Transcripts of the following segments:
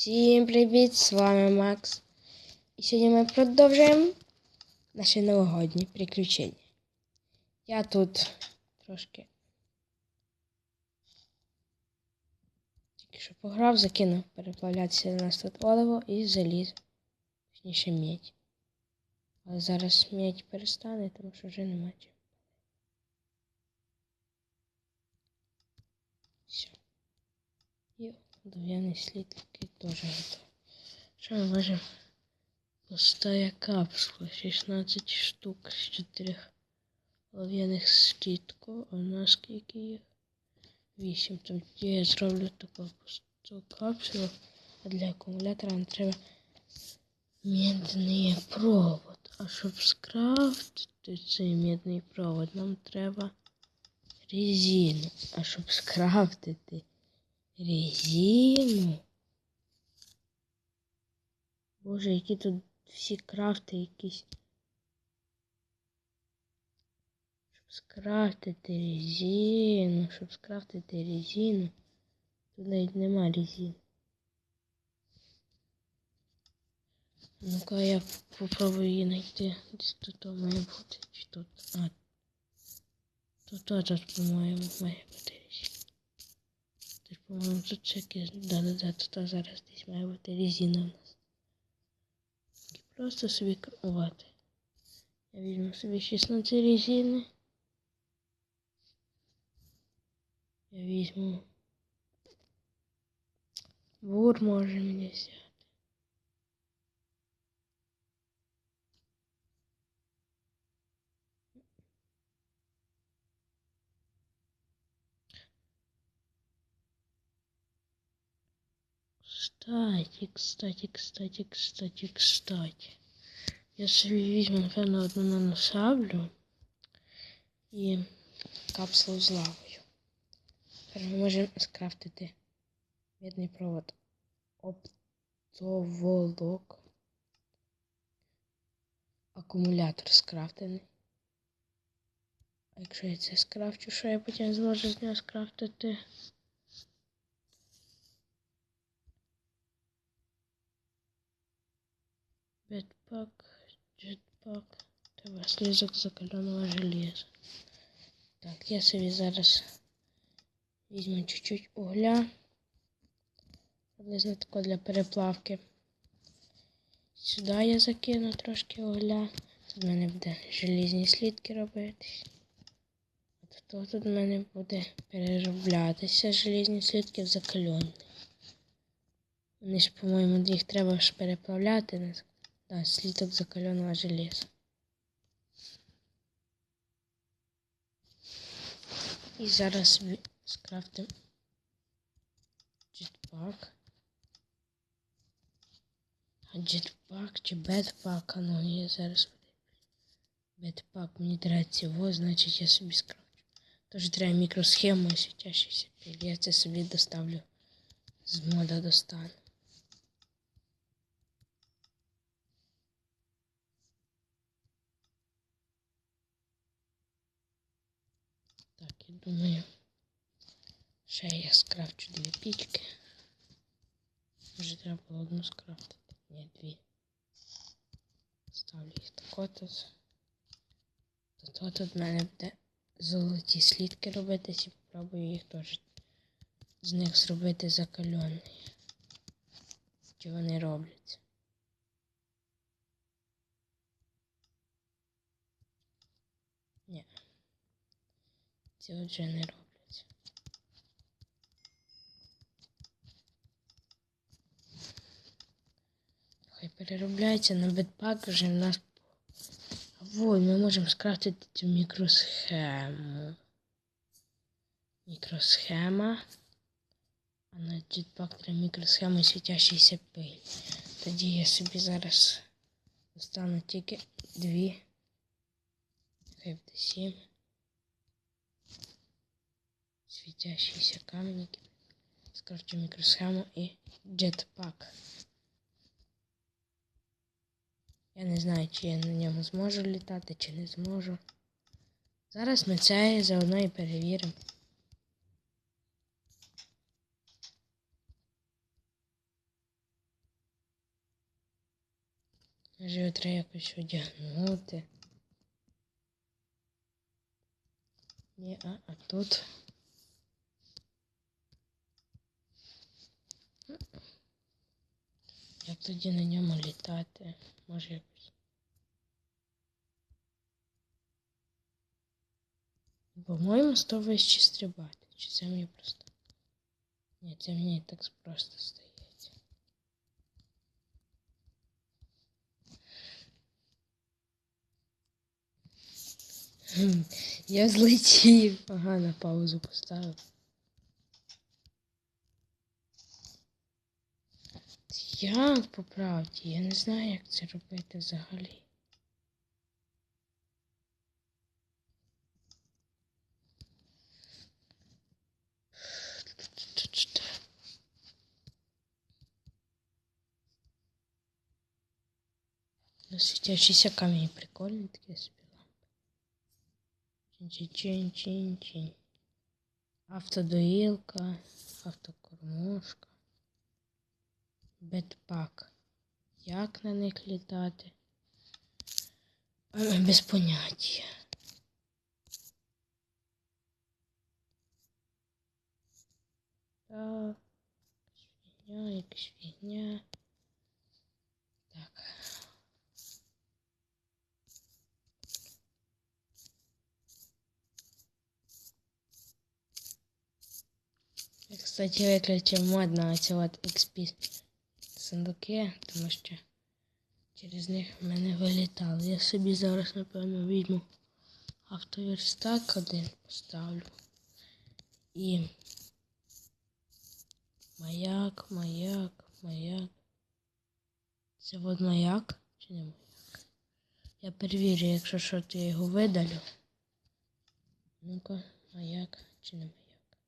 Всім привіт! З вами Макс. І сьогодні ми продовжуємо наші новогодні приключення. Я тут трошки тільки що пограв, закинув переплавлятися на нас тут оливо і заліз. Точніше медь. Але зараз медь перестане, тому що вже нема чим. Все. І Дув'яний слід який теж готовий. Ми можемо? Пустая капсула, 16 штук з 4 олов'яних слідку. А у нас скільки їх? 8. Тоді я зроблю таку пусту капсулу. А для акумулятора нам треба медний провод. А щоб скрафтити цей медний провод, нам треба резину. А щоб скрафтити резину. Боже, які тут всі крафти якісь. Щоб скрафтити резину, щоб скрафтити резину. Тут навіть нема резини. Ну-ка я попробую її знайти. Десь тут має бути. Чи тут. А. Тут, тут по-моєму, має бути. Тут, по-моєму, тут всякі... Да-да-да, тут зараз десь має бути резина у нас. І просто собі керувати. Я візьму собі 16 резини. Я візьму. Бур може мені взяти. Кстати, кстати, кстати, кстати, кстати. Я собі візьму, напевно, одну наносаблю і капсулу з лавою. Тепер ми можемо скрафтити медний провод оптоволок. Акумулятор скрафтений. А якщо я це скрафчу, що я потім зможу з нього скрафтити? Бетпак, джетпак. Треба слізок закаленого железа. Так, я собі зараз візьму чуть-чуть угля. Приблизно тако для переплавки. Сюди я закину трошки угля. Тут в мене буде желізні слідки робитись. А тут, в мене буде перероблятися желізні слідки в закальонний. Вони ж, по-моєму, їх треба ж переплавляти. Да, слиток закаленного железа. І зараз ми скрафтимо джетпак. А джетпак чи бетпак, а ну я зараз бетпак мені треба цього, значить я собі скрафчу. Тож треба мікросхему і світящийся піль. Я це собі доставлю з мода достану. Думаю, ще я скрафчу дві пічки. Може треба було одну скрафтити. Ні, дві. Ставлю їх так от. Тут тут в мене буде золоті слідки робитись і попробую їх теж з них зробити закальоний. Чи вони робляться. Ні. Ці отже не робляться. Хай переробляється на бетпак вже в нас. Ой, ми можемо скрафтити цю мікросхему. Мікросхема. А на джетпак треба мікросхему світящийся пиль. Тоді я собі зараз достану тільки дві. Хай буде сім. Светящиеся каменники. Скрафчу мікросхему і джетпак. Я не знаю, чи я на ньому зможу літати, чи не зможу. Зараз ми це заодно і перевіримо. Може його треба якось одягнути. Ні, а, а тут. Як тоді на ньому літати? Може якось. По-моєму, того ще стрибати. Чи це мені просто. Ні, це мені так просто стається. Я злетів. Ага, на паузу поставив. Як по правді? Я не знаю, як це робити взагалі. Ну, світящийся камінь прикольний такий собі лампи. Чин-чин-чин-чин-чин. Автодоїлка, автокормушка. Бетпак. Як на них літати? Без поняття. Так. Фігня, якась фігня. Так. Я, кстати, виключив мод на ці от XP сундуки, тому що через них в мене вилітали. Я собі зараз, напевно, візьму автоверстак один поставлю. І маяк, маяк, маяк. Це от маяк чи не маяк? Я перевірю, якщо що, то я його видалю. Ну-ка, маяк чи не маяк?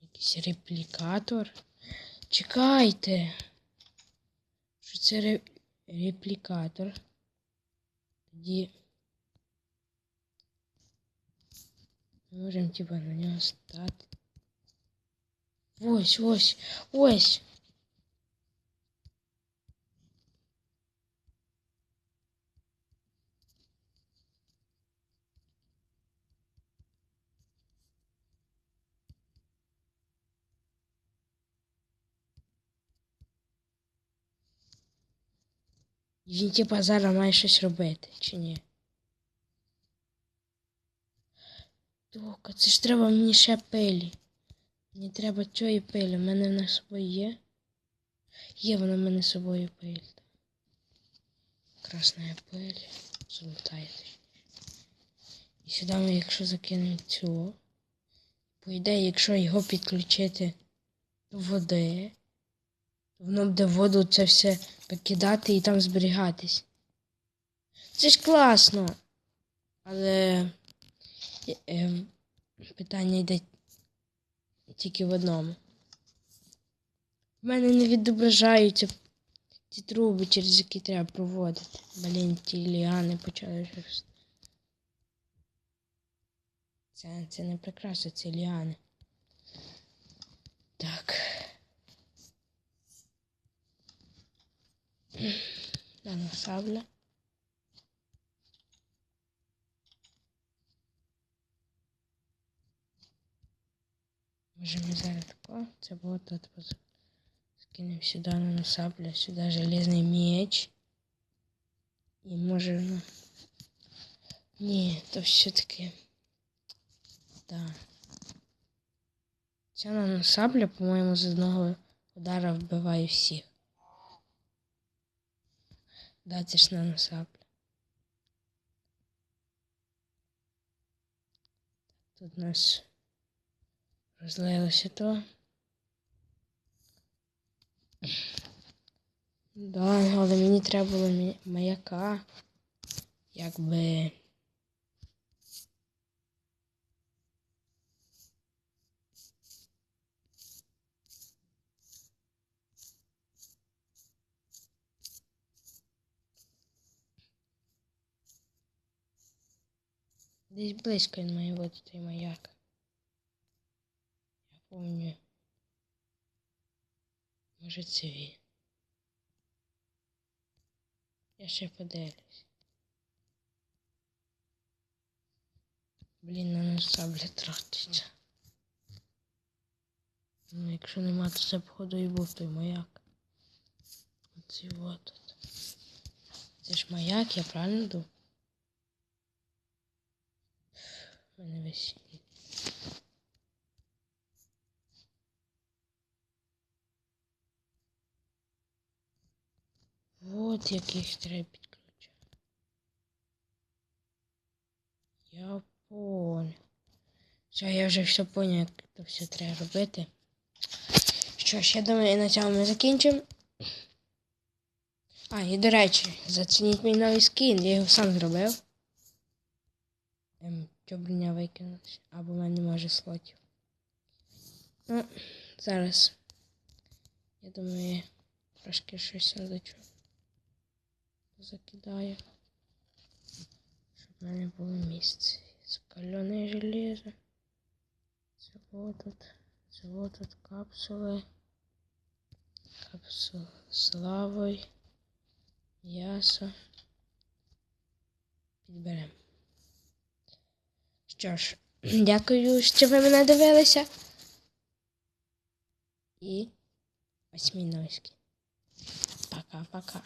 Якийсь реплікатор. Чекайте. Що це ре... реплікатор? Тоді. Ми можемо типа на нього стати. Ось, ось, ось. Він типа зараз має щось робити, чи ні? Тока, це ж треба мені ще пилі. Мені треба цієї пилі. У мене вона з собою є. Є вона в мене з собою пиль. Красна пиль. Золотая. І сюди ми, якщо закинемо цього, по ідеї, якщо його підключити до води, воно буде воду це все покидати і там зберігатись. Це ж класно. Але е, е, питання йде тільки в одному. В мене не відображаються ті труби, через які треба проводити. Блін, ті ліани почали щось. Це, це не прикраса, це ліани. Так. Дана сабля. Може ми зараз тако. Це було тут. Скинемо сюди на сабля, сюди железний меч. І може, ну. Ні, то все-таки. Да. Ця наносабля, по-моєму, з одного удара вбиває всіх. Да, це ж наносабля. Тут у нас розлилося то. Да, але мені треба було маяка. Якби. Десь близько він має бути той маяк. Я помню. Може це він. Я ще подивлюсь. Блін, на нас сабля тратиться. Ну, якщо нема, то це походу і був той маяк. Оці от. Це ж маяк, я правильно думаю? У мене висить. Вот яких треба підключати. Я понял. Все, я вже все понял, як це все треба робити. Що ж, я думаю, на цьому ми закінчимо. А, і до речі, зацініть мій новий скін, я його сам зробив. Ем, що броня? Або в мене може слотів. Ну, зараз. Я думаю, трошки щось сундучок закидаю. Щоб в мене було місце. Скалене железо. Вот тут. Вот тут капсули. Капсули з лавою. М'ясо. Підберемо. Що ж, дякую, що ви мене дивилися. І ось осьміновський. Пока-пока.